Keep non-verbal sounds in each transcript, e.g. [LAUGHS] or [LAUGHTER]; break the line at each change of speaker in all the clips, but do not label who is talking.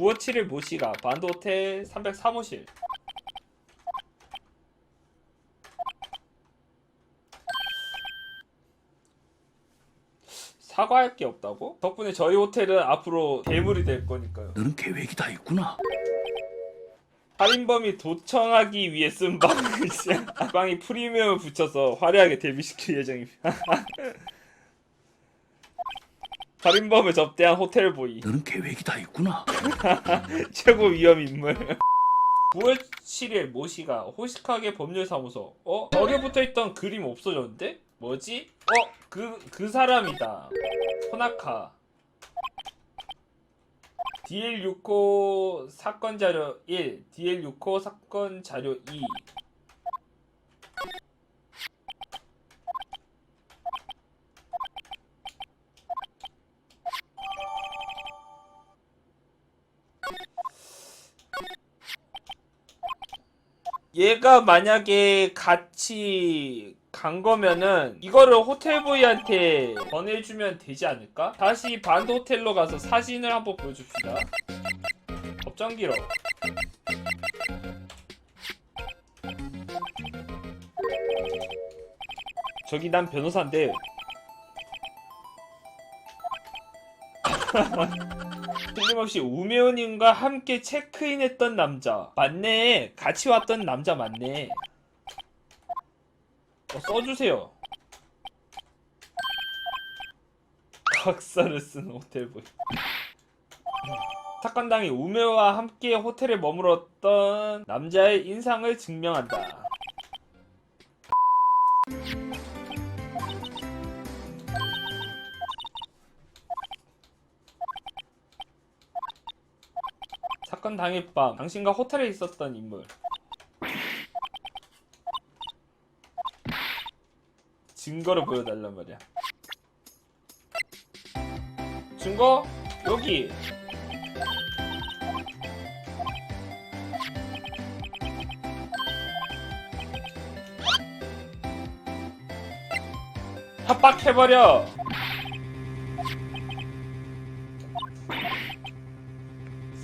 957일 모시가 반도호텔 303호실 사과할 게 없다고? 덕분에 저희 호텔은 앞으로 대물이 될 거니까요.
너는 계획이 다 있구나.
살인범이 도청하기 위해 쓴 방이야. [LAUGHS] 방이 프리미엄을 붙여서 화려하게 데뷔시킬 예정입니다. [LAUGHS] 살인범을 접대한 호텔보이
너는 계획이 다 있구나. [LAUGHS]
최고 위험 인물 9월 7일 모씨가 호식하게 법률사무소 어? 벽에 붙어있던 그림 없어졌는데? 뭐지? 어? 그, 그 사람이다 호나카 DL6호 사건 자료 1 DL6호 사건 자료 2 얘가 만약에 같이 간 거면은 이거를 호텔보이한테 전해주면 되지 않을까? 다시 반도 호텔로 가서 사진을 한번 보여줍시다. 법정 기록. 저기 난 변호사인데 [LAUGHS] 틀림없이 우메오님과 함께 체크인했던 남자. 맞네. 같이 왔던 남자 맞네. 어, 써주세요. 각서를 쓴 호텔보이. 사건당이 우메오와 함께 호텔에 머물었던 남자의 인상을 증명한다 사건 당일 밤 당신과 호텔에 있었던 인물. 증거를 보여달란 말이야. 증거? 여기! 협박해버려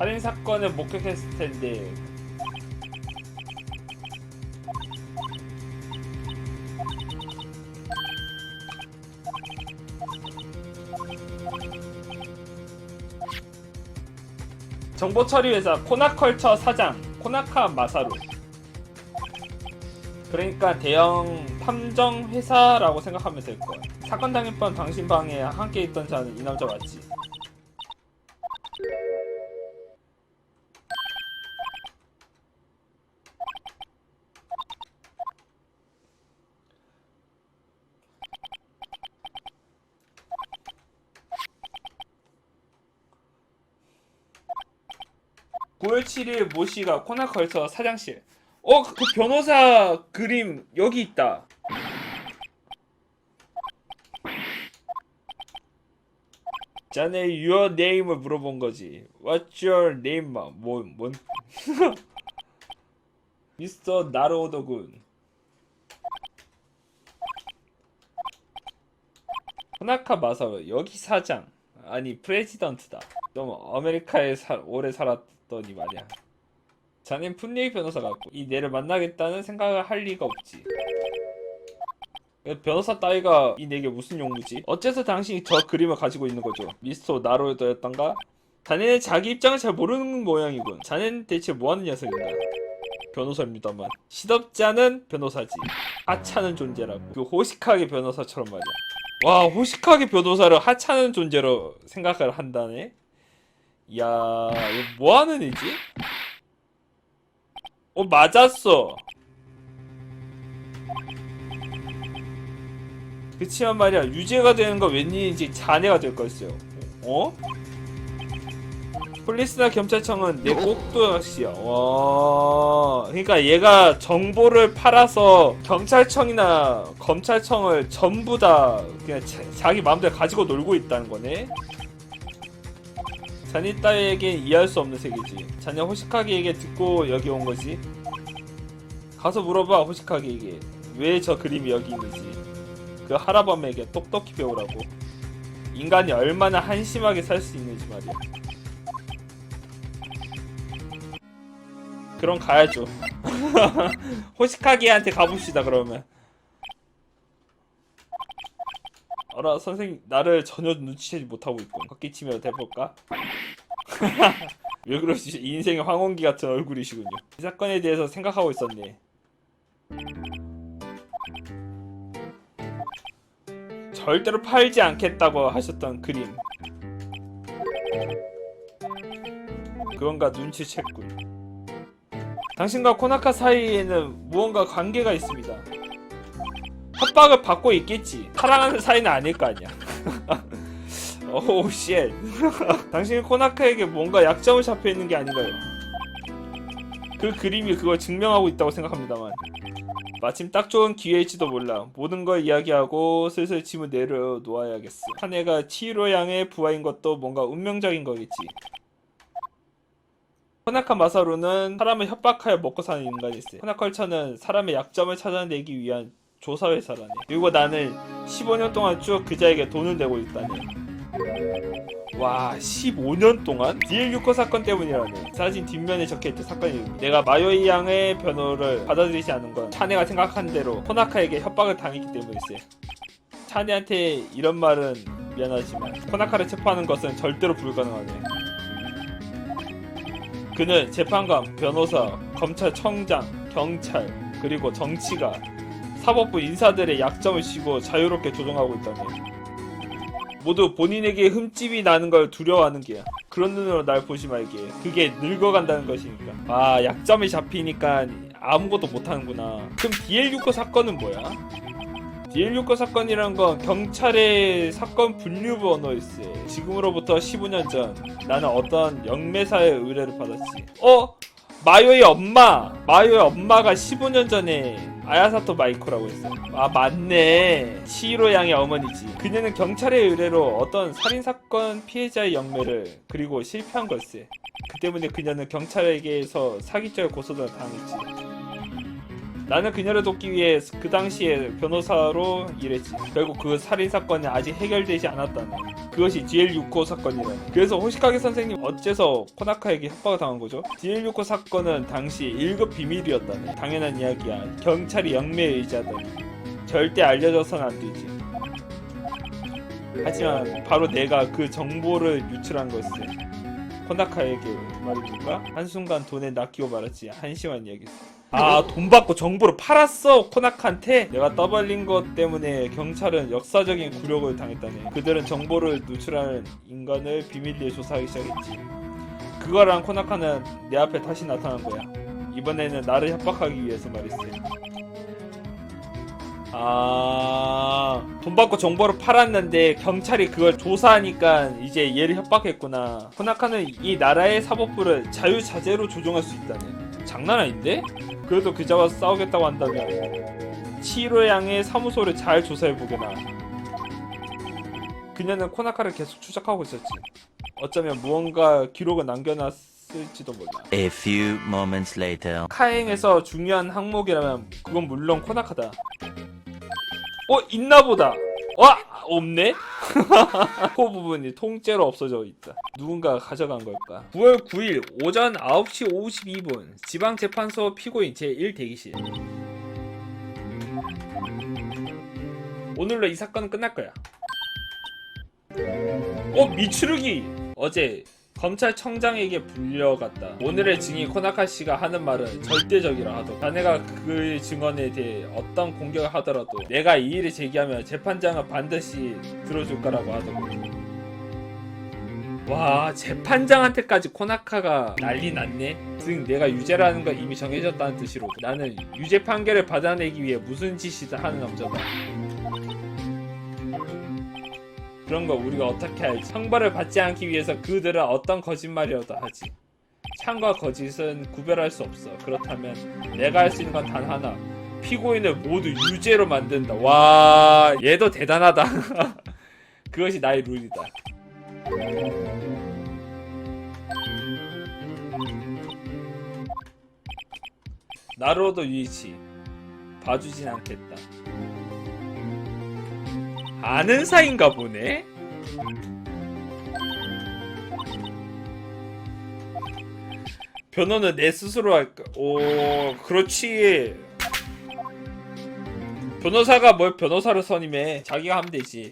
살인 사건을 목격했을 텐데. 정보 처리 회사 코나컬처 사장 코나카 마사루. 그러니까 대형 탐정 회사라고 생각하면 될 거야. 사건 당일 밤 당신 방에 함께 있던 자는 이 남자 맞지? 9월 7일 모 씨가 코나컬처 사장실. 어, 그 변호사 그림 여기 있다. 자네 your name을 물어본 거지. What's your name? 뭐, 뭔? [LAUGHS] 미스터 나로도군. 호나카 마사오 여기 사장 아니 프레지던트다. 너무 아메리카에 살- 오래 살았 더니 말이야. 자넨 푼리의 변호사 같고 이 내를 만나겠다는 생각을 할 리가 없지. 변호사 따위가 이 내게 무슨 용무지? 어째서 당신이 저 그림을 가지고 있는 거죠? 미스터 나로였던가? 자네는 자기 입장을 잘 모르는 모양이군. 자네는 대체 뭐하는 녀석인가? 변호사입니다만 시덥지 않은 변호사지. 하찮은 존재라고. 그 호식하게 변호사처럼 말이야. 와 호식하게 변호사를 하찮은 존재로 생각을 한다네. 이야 이거 뭐 하는 애지? 어 맞았어. 그치만 말이야 유죄가 되는 거 웬일인지 잔해가 될 거였어요. 어? 폴리스나 경찰청은 내 꼭두각시야. 와. 그러니까 얘가 정보를 팔아서 경찰청이나 검찰청을 전부 다 그냥 자, 자기 마음대로 가지고 놀고 있다는 거네. 자네 따위에게 이해할 수 없는 세계지. 자네 호식하게에게 듣고 여기 온 거지. 가서 물어봐 호식하게에게 왜 저 그림이 여기 있는지. 그 할아범에게 똑똑히 배우라고. 인간이 얼마나 한심하게 살 수 있는지 말이야. 그럼 가야죠. [LAUGHS] 호시카게한테 가봅시다 그러면. 어라 선생님 나를 전혀 눈치채지 못하고 있군. 걷기 치며 대볼까? [LAUGHS] 왜 그러시? 인생의 황혼기 같은 얼굴이시군요. 이 사건에 대해서 생각하고 있었네. 절대로 팔지 않겠다고 하셨던 그림. 그건가 눈치챘군. 당신과 코나카 사이에는 무언가 관계가 있습니다. 협박을 받고 있겠지. 사랑하는 사이는 아닐 거 아니야. [LAUGHS] 오우 쉣. [LAUGHS] 당신이 코나카에게 뭔가 약점을 잡혀 있는 게 아닌가요? 그 그림이 그걸 증명하고 있다고 생각합니다만. 마침 딱 좋은 기회일지도 몰라. 모든 걸 이야기하고 슬슬 짐을 내려놓아야겠어. 한 애가 치히로 양의 부하인 것도 뭔가 운명적인 거겠지. 호나카 마사루는 사람을 협박하여 먹고 사는 인간이었어. 호나카 헐처는 사람의 약점을 찾아내기 위한 조사회사라네. 그리고 나는 15년 동안 쭉 그자에게 돈을 내고 있다네. 와 15년 동안? DL6호 사건 때문이라네 사진 뒷면에 적혀있던 사건이 내가 마요이 양의 변호를 받아들이지 않은 건 차네가 생각한 대로 코나카에게 협박을 당했기 때문일세 차네한테 이런 말은 미안하지만 코나카를 체포하는 것은 절대로 불가능하네 그는 재판관, 변호사, 검찰청장, 경찰 그리고 정치가 사법부 인사들의 약점을 쥐고 자유롭게 조종하고 있다네 모두 본인에게 흠집이 나는 걸 두려워하는 게야. 그런 눈으로 날 보지 말게. 그게 늙어간다는 것이니까. 아, 약점이 잡히니까 아무것도 못하는구나. 그럼 DL6호 사건은 뭐야? DL6호 사건이란 건 경찰의 사건 분류부 언어일세. 지금으로부터 15년 전 나는 어떤 영매사의 의뢰를 받았지. 어? 마요의 엄마! 마요의 엄마가 15년 전에 아야사토 마이코라고 했어. 아, 맞네. 치히로 양의 어머니지. 그녀는 경찰의 의뢰로 어떤 살인 사건 피해자의 영매를 그리고 실패한 걸세. 그 때문에 그녀는 경찰에게서 사기죄 고소를 당했지. 나는 그녀를 돕기 위해 그 당시에 변호사로 일했지. 결국 그 살인 사건이 아직 해결되지 않았다네. 그것이 DL6호 사건이라네. 그래서 호시카게 선생님 어째서 코나카에게 협박을 당한 거죠? DL6호 사건은 당시 1급 비밀이었다네. 당연한 이야기야. 경찰이 영매에 의지하다니. 절대 알려져선 안 되지. 하지만 바로 내가 그 정보를 유출한 것을 코나카에게 말입니까? 한순간 돈에 낚이고 말았지. 한심한 이야기였어. 아, 돈 받고 정보를 팔았어, 코나카한테? 내가 떠벌린 것 때문에 경찰은 역사적인 굴욕을 당했다네. 그들은 정보를 누출하는 인간을 비밀리에 조사하기 시작했지. 그거랑 코나카는 내 앞에 다시 나타난 거야. 이번에는 나를 협박하기 위해서 말했어. 아, 돈 받고 정보를 팔았는데 경찰이 그걸 조사하니까 이제 얘를 협박했구나. 코나카는 이 나라의 사법부를 자유자재로 조종할 수 있다네. 장난 아닌데? 그래도 그자와 싸우겠다고 한다면 치히로 양의 사무소를 잘 조사해보게나. 그녀는 코나카를 계속 추적하고 있었지. 어쩌면 무언가 기록을 남겨놨을지도 몰라.
A few moments later.
카행에서 중요한 항목이라면 그건 물론 코나카다. 어 있나보다. 와 없네. [LAUGHS] 코 부분이 통째로 없어져 있다. 누군가 가져간 걸까? 9월 9일 오전 9시 52분 지방재판소 피고인 제1 대기실. 오늘로 이 사건은 끝날 거야. 어 미추르기 어제 검찰청장에게 불려갔다. 오늘의 증인 코나카 씨가 하는 말은 절대적이라 하더고 자네가 그 증언에 대해 어떤 공격을 하더라도 내가 이의를 제기하면 재판장은 반드시 들어줄 거라고 하더고 와 재판장한테까지 코나카가 난리 났네? 즉 내가 유죄라는 건 이미 정해졌다는 뜻으로 나는 유죄 판결을 받아내기 위해 무슨 짓이든 하는 남자다 그런 거 우리가 어떻게 알지? 형벌을 받지 않기 위해서 그들은 어떤 거짓말이라도 하지. 참과 거짓은 구별할 수 없어. 그렇다면 내가 할 수 있는 건 단 하나. 피고인을 모두 유죄로 만든다. 와, 얘도 대단하다. [LAUGHS] 그것이 나의 룰이다. 나로도 유이치 봐주진 않겠다. 아는 사이인가 보네. 변호는 내 스스로 할까? 오, 그렇지. 변호사가 뭘 변호사를 선임해? 자기가 하면 되지.